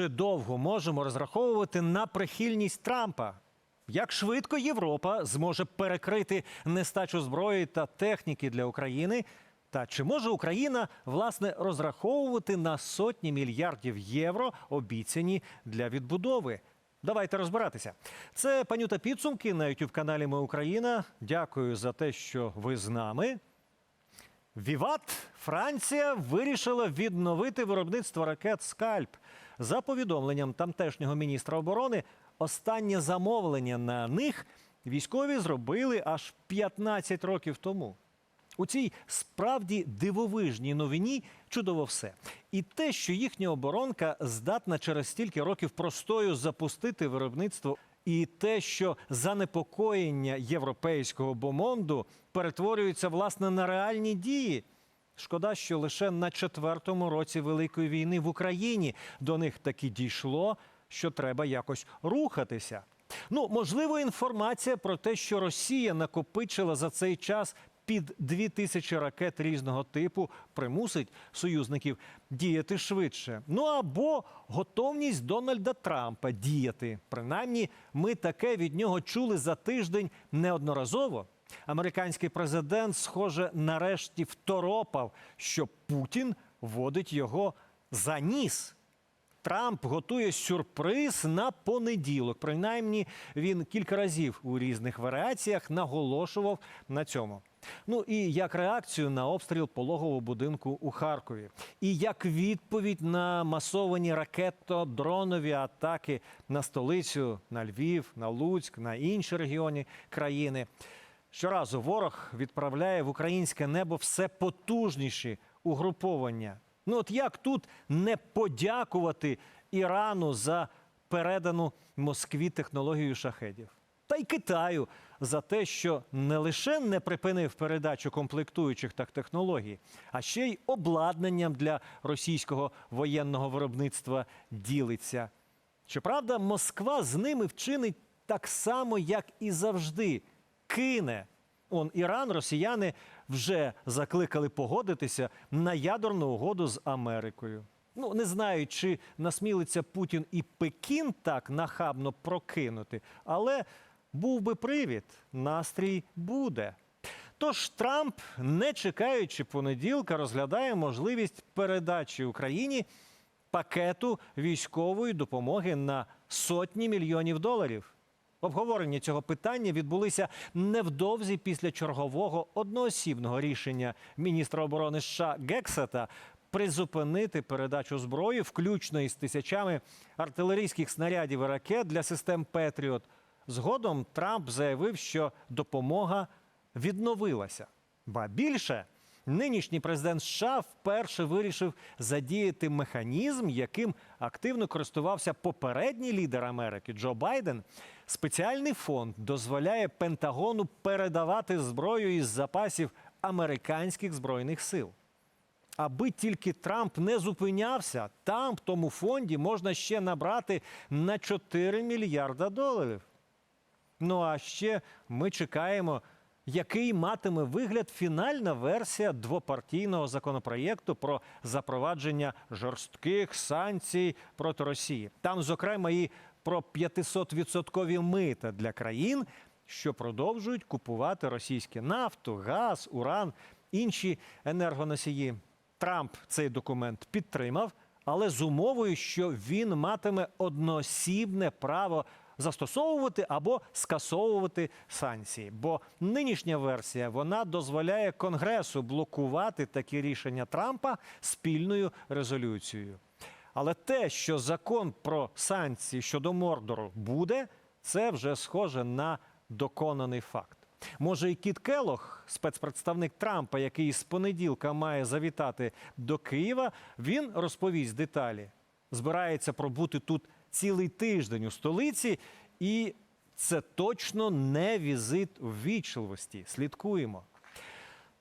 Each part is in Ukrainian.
Чи довго можемо розраховувати на прихильність Трампа? Як швидко Європа зможе перекрити нестачу зброї та техніки для України? Та чи може Україна власне розраховувати на сотні мільярдів євро, обіцяні для відбудови? Давайте розбиратися. Це панюта підсумки на youtube каналі Ми Україна. Дякую за те, що ви з нами. Віват Франція вирішила відновити виробництво ракет Скальп. За повідомленням тамтешнього міністра оборони, останнє замовлення на них військові зробили аж 15 років тому. У цій справді дивовижній новині чудово все. І те, що їхня оборонка здатна через стільки років простою запустити виробництво, і те, що занепокоєння європейського бомонду перетворюється власне на реальні дії. Шкода, що лише на четвертому році Великої війни в Україні до них таки дійшло, що треба якось рухатися. Ну, можливо, інформація про те, що Росія накопичила за цей час під дві тисячі ракет різного типу, примусить союзників діяти швидше. Ну або готовність Дональда Трампа діяти. Принаймні, ми таке від нього чули за тиждень неодноразово. Американський президент, схоже, нарешті второпав, що Путін водить його за ніс. Трамп готує сюрприз на понеділок. Принаймні, він кілька разів у різних варіаціях наголошував на цьому. Ну і як реакцію на обстріл пологового будинку у Харкові, і як відповідь на масовані ракето-дронові атаки на столицю, на Львів, на Луцьк, на інші регіони країни. Щоразу ворог відправляє в українське небо все потужніші угруповання. Ну от як тут не подякувати Ірану за передану Москві технологію шахедів? Та й Китаю за те, що не лише не припинив передачу комплектуючих та технологій, а ще й обладнанням для російського воєнного виробництва ділиться. Щоправда, Москва з ними вчинить так само, як і завжди, кине. Он Іран, росіяни вже закликали погодитися на ядерну угоду з Америкою. Ну не знаю, чи насмілиться Путін і Пекін так нахабно прокинути, але був би привід, настрій буде. Тож Трамп, не чекаючи понеділка, розглядає можливість передачі Україні пакету військової допомоги на сотні мільйонів доларів. Обговорення цього питання відбулися невдовзі після чергового одноосібного рішення міністра оборони США Гексета призупинити передачу зброї, включно із тисячами артилерійських снарядів і ракет для систем Петріот. Згодом Трамп заявив, що допомога відновилася. Ба більше, нинішній президент США вперше вирішив задіяти механізм, яким активно користувався попередній лідер Америки Джо Байден. Спеціальний фонд дозволяє Пентагону передавати зброю із запасів американських збройних сил. Аби тільки Трамп не зупинявся, там в тому фонді можна ще набрати на 4 мільярда доларів. Ну а ще ми чекаємо, який матиме вигляд фінальна версія двопартійного законопроєкту про запровадження жорстких санкцій проти Росії. Там, зокрема, і про 500-відсоткові мита для країн, що продовжують купувати російську нафту, газ, уран, інші енергоносії. Трамп цей документ підтримав, але з умовою, що він матиме одноосібне право застосовувати або скасовувати санкції. Бо нинішня версія вона дозволяє Конгресу блокувати такі рішення Трампа спільною резолюцією. Але те, що закон про санкції щодо Мордору буде, це вже схоже на доконаний факт. Може, і Кіт Келох, спецпредставник Трампа, який з понеділка має завітати до Києва, він розповість деталі. Збирається пробути тут цілий тиждень у столиці, і це точно не візит ввічливості. Слідкуємо.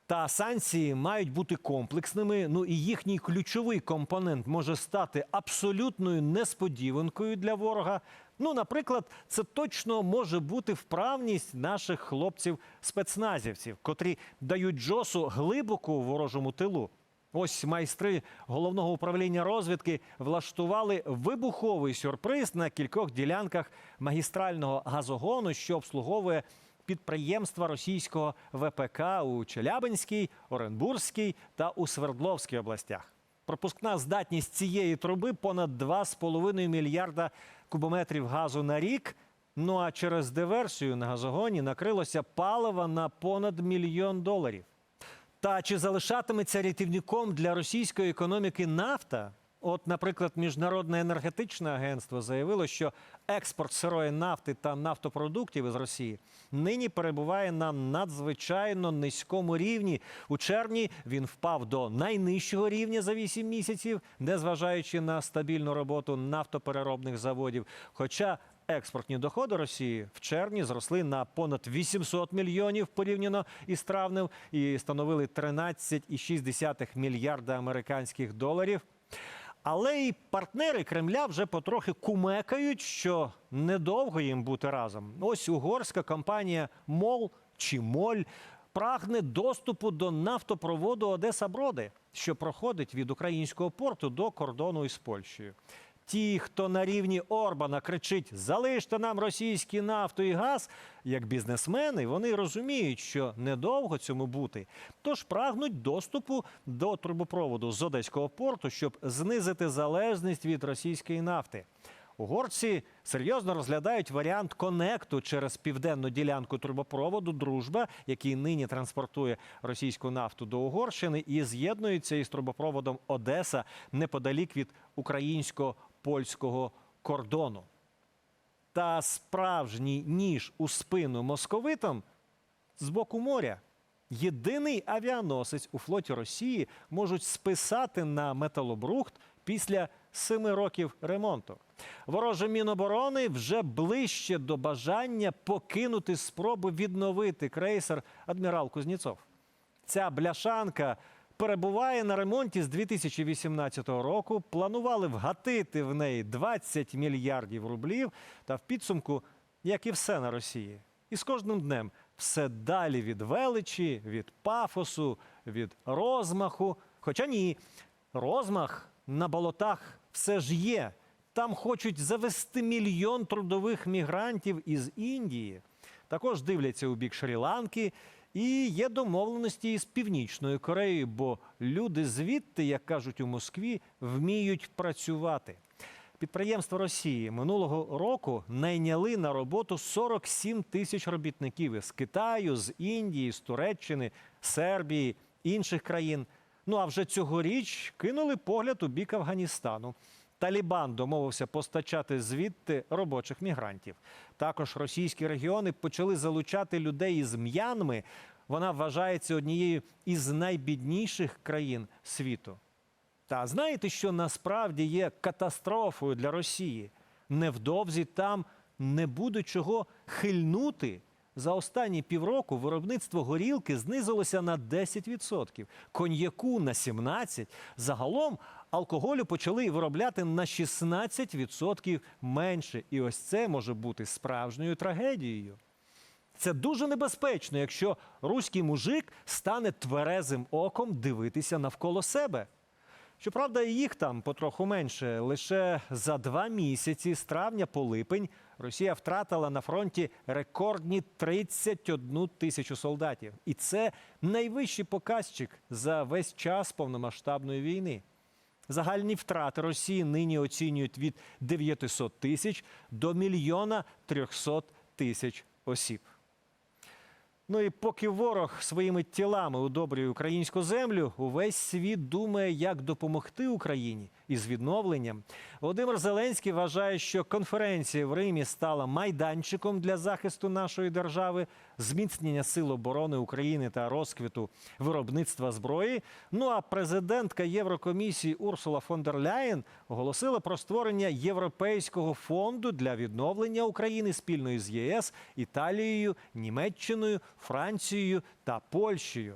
Та санкції мають бути комплексними. Ну і їхній ключовий компонент може стати абсолютною несподіванкою для ворога. Ну, наприклад, це точно може бути вправність наших хлопців-спецназівців, котрі дають Джосу глибоко у ворожому тилу. Ось майстри головного управління розвідки влаштували вибуховий сюрприз на кількох ділянках магістрального газогону, що обслуговує підприємства російського ВПК у Челябинській, Оренбурзькій та у Свердловській областях. Пропускна здатність цієї труби понад 2,5 мільярда кубометрів газу на рік. Ну а через диверсію на газогоні накрилося палива на понад мільйон доларів. Та чи залишатиметься рятівником для російської економіки нафта? От, наприклад, Міжнародне енергетичне агентство заявило, що експорт сирої нафти та нафтопродуктів із Росії нині перебуває на надзвичайно низькому рівні. У червні він впав до найнижчого рівня за 8 місяців, незважаючи на стабільну роботу нафтопереробних заводів. Хоча експортні доходи Росії в червні зросли на понад 800 мільйонів порівняно із травнем і становили 13,6 мільярда американських доларів. Але і партнери Кремля вже потрохи кумекають, що недовго їм бути разом. Ось угорська компанія МОЛ чи Моль прагне доступу до нафтопроводу Одеса Броди, що проходить від українського порту до кордону із Польщею. Ті, хто на рівні Орбана кричить Залиште нам російські нафту і газ, як бізнесмени, вони розуміють, що недовго цьому бути. Тож прагнуть доступу до трубопроводу з Одеського порту, щоб знизити залежність від російської нафти. Угорці серйозно розглядають варіант конекту через південну ділянку трубопроводу Дружба, який нині транспортує російську нафту до Угорщини, і з'єднується із трубопроводом Одеса неподалік від українсько-польського кордону. Та справжній ніж у спину московитам з боку моря. Єдиний авіаносець у флоті Росії можуть списати на металобрухт після семи років ремонту. Вороже Міноборони вже ближче до бажання покинути спробу відновити крейсер адмірал Кузнєцов. Ця бляшанка перебуває на ремонті з 2018 року. Планували вгатити в неї 20 мільярдів рублів. Та в підсумку, як і все на Росії, і з кожним днем все далі від величі, від пафосу, від розмаху. Хоча ні, розмах на болотах все ж є. Там хочуть завести мільйон трудових мігрантів із Індії. Також дивляться у бік Шрі-Ланки. І є домовленості із Північною Кореєю, бо люди звідти, як кажуть у Москві, вміють працювати. Підприємства Росії минулого року найняли на роботу 47 тисяч робітників із Китаю, з Індії, з Туреччини, Сербії, інших країн. Ну а вже цьогоріч кинули погляд у бік Афганістану. Талібан домовився постачати звідти робочих мігрантів. Також російські регіони почали залучати людей із М'янми. Вона вважається однією із найбідніших країн світу. Та знаєте, що насправді є катастрофою для Росії? Невдовзі там не буде чого хильнути. За останні півроку виробництво горілки знизилося на 10%, коньяку на 17%. Загалом алкоголю почали виробляти на 16% менше. І ось це може бути справжньою трагедією. Це дуже небезпечно, якщо руський мужик стане тверезим оком дивитися навколо себе. Щоправда, їх там потроху менше. Лише за два місяці з травня по липень Росія втратила на фронті рекордні 31 тисячу солдатів. І це найвищий показчик за весь час повномасштабної війни. Загальні втрати Росії нині оцінюють від 900 тисяч до мільйона 300 тисяч осіб. Ну і поки ворог своїми тілами удобрює українську землю, увесь світ думає, як допомогти Україні із відновленням. Володимир Зеленський вважає, що конференція в Римі стала майданчиком для захисту нашої держави, зміцнення сил оборони України та розквіту виробництва зброї. Ну а президентка Єврокомісії Урсула фон дер Ляєн оголосила про створення Європейського фонду для відновлення України спільно з ЄС, Італією, Німеччиною, Францією та Польщею.